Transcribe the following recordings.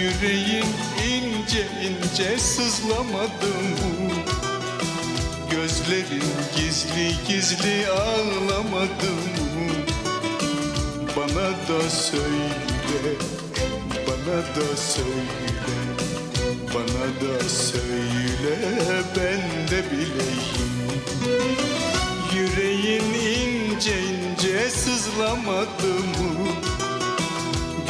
Yüreğin ince ince sızlamadı mı? Gözlerin gizli gizli ağlamadı mı? Bana da söyle, bana da söyle, bana da söyle ben de bileyim. Yüreğin ince ince sızlamadı mı?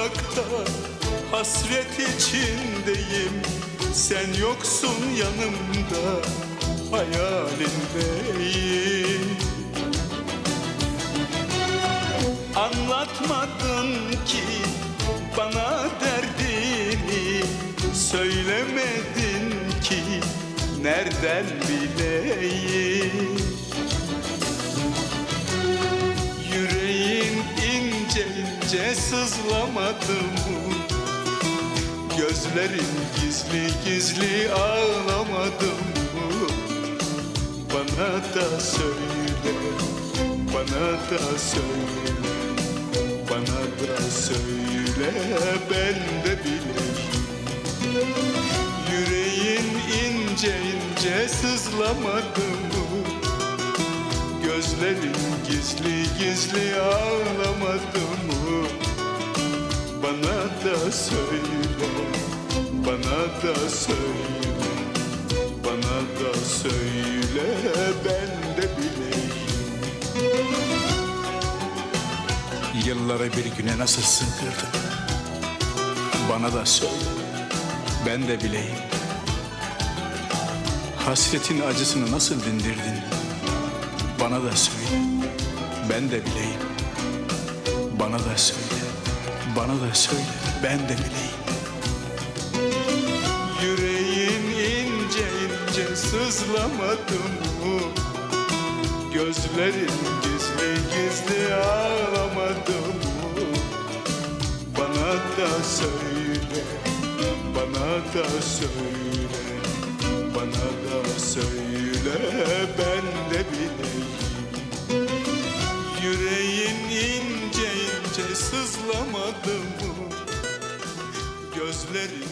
Uzakta hasret içindeyim. Sen yoksun yanımda hayalindeyim. Anlatmadın ki bana derdini Söylemedin ki nereden bileyim? Yüreğin ince ince sızlamadı mı Gözlerin gizli gizli ağlamadı mı Bana da söyle, bana da söyle Bana da söyle ben de bileyim Yüreğin ince ince sızlamadı mı Gözlerin gizli gizli ağlamadı mı Bana da söyle, bana da söyle Bana da söyle ben de bileyim Yılları bir güne nasıl sığdırdın? Bana da söyle, ben de bileyim. Hasretin acısını nasıl dindirdin? Bana da söyle, ben de bileyim. Bana da söyle, bana da söyle, ben de bileyim. Yüreğin ince ince sızlamadı mı? Gözlerin gizli gizli ağlamadı mı? Bana da söyle, bana da söyle, bana da söyle ben sızlamadı